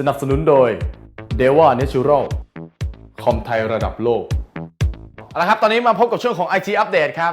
สนับสนุนโดย d e v a Natural คอมไทยระดับโลกเอาละครับ ตอนนี้มาพบกับช่วงของ IT Update ครับ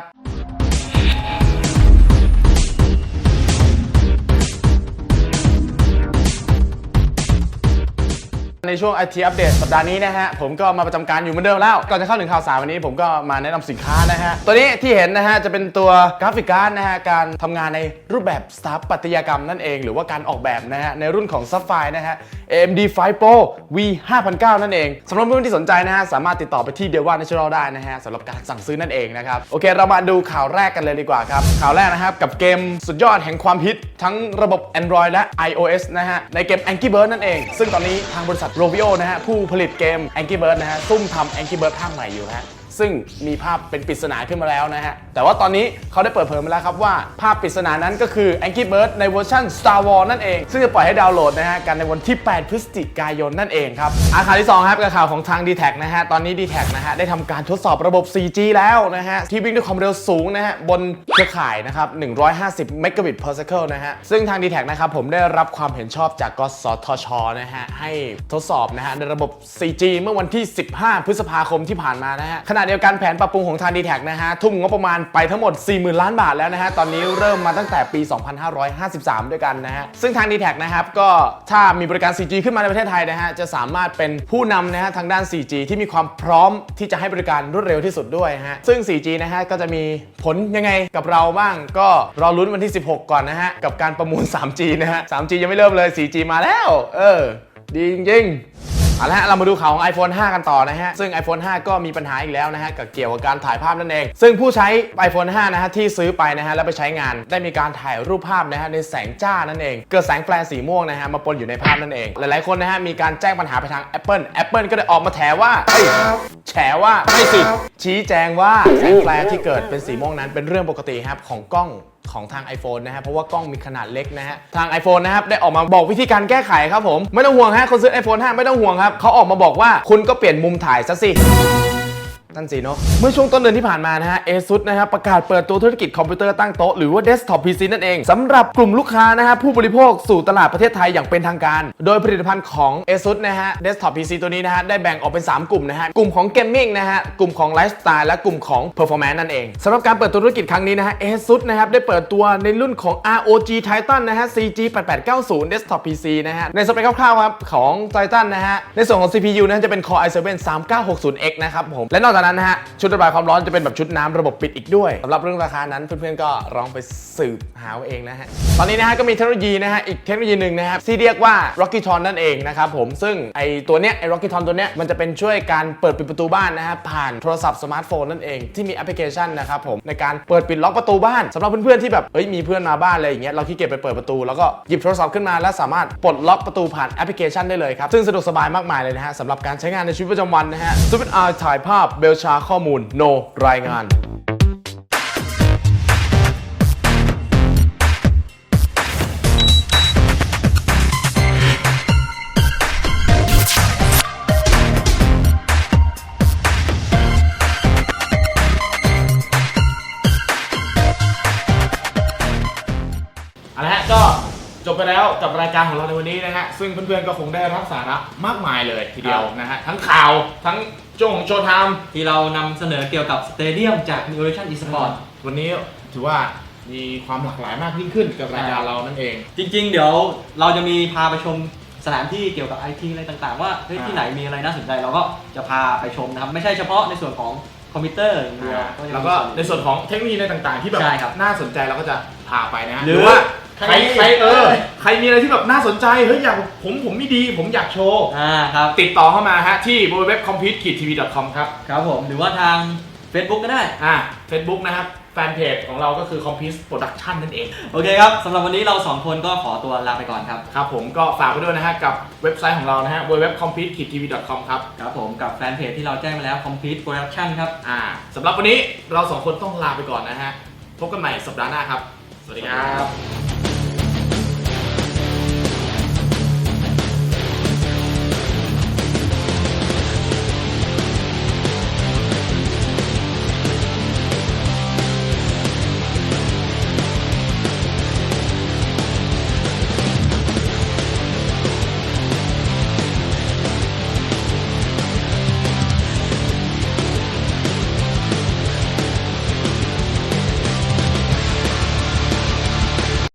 ในช่วง IT Update สัปดาห์นี้นะฮะ ผมก็มาประจำการอยู่เหมือนเดิมแล้ว ก่อนจะเข้าถึงข่าวสารวันนี้ผมก็มาแนะนำสินค้านะฮะ ตัวนี้ที่เห็นนะฮะ จะเป็นตัวกราฟิกการ์ดนะฮะ การทำงานในรูปแบบสถาปัตยกรรมนั่นเอง หรือว่าการออกแบบนะฮะ ในรุ่นของ Sapphire นะฮะ AMD 5 Pro V 5009นั่นเองสำหรับเพื่อนที่สนใจนะฮะ สามารถติดต่อไปที่ d e v a Natural ได้นะฮะสำหรับการสั่งซื้อนั่นเองนะครับโอเค เรามาดูข่าวแรกกันเลยดีกว่าครับข่าวแรกนะครับกับเกมสุดยอดแห่งความฮิตทั้งระบบ Android และ iOS นะฮะในเกม Angry Birds นั่นเอง ซึ่งตอนนี้ทางบริษัทโรบิโอนะฮะผู้ผลิตเกม Angry Birds นะฮะซุ่มทำ Angry Birds ภาคใหม่อยู่ฮะ ซึ่งมีภาพเป็นปริศนาขึ้นมาแล้วนะฮะ แต่ว่าตอนนี้เขาได้เปิดเผยมาแล้วครับว่าภาพปริศนานั้นก็คือ Angry Birds ในเวอร์ชัน Star Wars นั่นเอง ซึ่งจะปล่อยให้ดาวน์โหลดนะฮะกันในวันที่ 8 พฤศจิกายนนั่นเองครับอาข่าวที่2ครับกับข่าวของทาง d t แทนะฮะตอนนี้ d t แทนะฮะได้ทำการทดสอบระบบ 4G แล้วนะฮะที่วิ่งด้วยความเร็วสูงนะฮะบนเครือข่ายนะครับ150 megabit per second นะฮะซึ่งทาง d t แทนะครับผมได้รับความเห็นชอบจากกสทชนะฮะให้ทดสอบนะฮะในระบบ 4G เมื่อวันที่ 15 พฤษภาคมที่ผ่านมานะฮะขณะเดียวกันแผนปรับปรุงของทาง d t แท็นะฮะ ทุ่มงบประมาณไปทั้งหมด 40,000 ล้านบาทแล้วนะฮะ ตอนนี้เริ่มมาตั้งแต่ปี 2553 ด้วยกันนะฮะ ซึ่งทาง d t แท็นะครับ ก็ถ้ามีบริการ 4G ขึ้นมาในประเทศไทยนะฮะ จะสามารถเป็นผู้นำนะฮะทางด้าน 4G ที่มีความพร้อมที่จะให้บริการรวดเร็วที่สุดด้วยฮะ ซึ่ง 4G นะฮะก็จะมีผลยังไงกับเราบ้างก็รอลุ้นวันที่ 16 ก่อนนะฮะกับการประมูล 3G นะฮะ 3G ยังไม่เริ่มเลย 4G มาแล้ว เออ ดีจริงๆ เอาละฮะเรามาดูข่าวของ iPhone 5 กันต่อนะฮะ ซึ่ง iPhone 5 ก็มีปัญหาอีกแล้วนะฮะกับเกี่ยวกับการถ่ายภาพนั่นเอง ซึ่งผู้ใช้ iPhone 5 นะฮะที่ซื้อไปนะฮะแล้วไปใช้งานได้มีการถ่ายรูปภาพนะฮะในแสงจ้านั่นเอง เกิดแสงแฟลชสีม่วงนะฮะมาปนอยู่ในภาพนั่นเอง หลายๆคนนะฮะมีการแจ้งปัญหาไปทาง Apple Apple ก็ได้ออกมาแถว่าเอ้ยแฉว่าไม่สิชี้แจงว่าแสงแฟลชที่เกิดเป็นสีม่วงนั้นเป็นเรื่องปกติครับของกล้อง ของทาง iPhone นะฮะเพราะว่ากล้องมีขนาดเล็กนะฮะทาง iPhone นะครับได้ออกมาบอกวิธีการแก้ไขครับผม ไม่ต้องห่วงฮะคนซื้อ iPhone 5 ไม่ต้องห่วงครับเขาออกมาบอกว่าคุณก็เปลี่ยนมุมถ่ายซะสิ นั่นสิเนาะเมื่อช่วงต้นเดือนที่ผ่านมานะฮะ ASUS นะฮะประกาศเปิดตัวธุรกิจคอมพิวเตอร์ตั้งโต๊ะหรือว่า Desktop PC นั่นเองสำหรับกลุ่มลูกค้านะฮะผู้บริโภคสู่ตลาดประเทศไทยอย่างเป็นทางการ โดยผลิตภัณฑ์ของ ASUS นะฮะ Desktop PC ตัวนี้นะฮะได้แบ่งออกเป็น 3 กลุ่มนะฮะกลุ่มของ Gaming นะฮะกลุ่มของ Lifestyle และกลุ่มของ Performance นั่นเองสำหรับการเปิดตัวธุรกิจครั้งนี้นะฮะ ASUS นะครับได้เปิดตัวในรุ่นของ ROG Titan นะฮะ CG 8890 Desktop PC นะฮะในสเปคคร่าวๆครับของ Titan นะฮะในส่วนของ CPU นะจะเป็น Core i7 3960X นะครับผมและนอกจากนั้นนะฮะ ชุดระบายความร้อนจะเป็นแบบชุดน้ำระบบปิดอีกด้วยสำหรับเรื่องราคานั้นเพื่อนๆก็ลองไปสืบหาเอาเองนะฮะ ตอนนี้นะฮะก็มีเทคโนโลยีนะฮะ อีกเทคโนโลยีหนึ่งนะครับที่เรียกว่า Rocky t o n นั่นเองนะครับผมซึ่งไอตัวเนี้ยไอ Rocky t o n ตัวเนี้ยมันจะเป็นช่วยการเปิดปิดประตูบ้านนะฮะผ่านโทรศัพท์สมาร์ทโฟนนั่นเองที่มีแอปพลิเคชันนะครับผมในการเปิดปิดล็อกประตูบ้านสำหรับเพื่อนๆที่แบบเอ้ยมีเพื่อนมาบ้านอะไรอย่างเงี้ยเราขี้เกียจไปเปิดประตูแล้วก็หยิบโทรศัพท์ขึ้นมาแล้วสามารถปลดล็อกประตูผ่านแอปพลิเคชันได้เลยครับซึ่งสะดวกสบายมากมายเลยนะฮะสำหรับการใช้งานในชีวิตประจำวันนะฮะซูเปอร์อาร์ถ่ายภาพเบลชาข้อมูล no รายงานเอาละฮะก็ จบไปแล้วกับรายการของเราในวันนี้นะฮะซึ่งเพื่อนๆก็คงได้รับสาระมากมายเลยทีเดียวนะฮะทั้งข่าวทั้งโจงโชว์ไทม์ที่เรานำเสนอเกี่ยวกับสเตเดียมจาก New Generation Esport วันนี้ถือว่ามีความหลากหลายมากยิ่งขึ้นกับรายการเรานั่นเอง จริง ๆ เดี๋ยวเราจะมีพาไปชมสถานที่เกี่ยวกับไอทีอะไรต่างๆ ว่าเฮ้ยอ่าที่ไหนมีอะไรน่าสนใจเราก็จะพาไปชมนะครับ ไม่ใช่เฉพาะในส่วนของคอมพิวเตอร์อย่างเดียวจะมีแล้วก็ในส่วนของเทคโนโลยีอะไรต่างๆ ที่แบบใช่ครับน่าสนใจเราก็จะพาไปนะฮะหรือว่า ใครใครใครเออเออ ใครมีอะไรที่แบบน่าสนใจเฮ้ยอยากผมผมไม่ดี ผมอยากโชว์อ่าครับ ติดต่อเข้ามาฮะที่ www.compete-tv.com ครับครับผมหรือว่าทาง Facebook ก็ได้อ่า Facebook นะครับแฟนเพจของเราก็คือ Compete Production นั่นเอง โอเคครับสำหรับวันนี้เราสองคนก็ขอตัวลาไปก่อนครับ ครับผมก็ฝากไว้ด้วยนะฮะกับเว็บไซต์ของเรานะฮะ www.compete-tv.com ครับ ครับผมกับแฟนเพจที่เราแจ้งไปแล้ว Complete Production ครับอ่าสำหรับวันนี้เราสองคนต้องลาไปก่อนนะฮะ พบกันใหม่สัปดาห์หน้าครับ สวัสดีครับ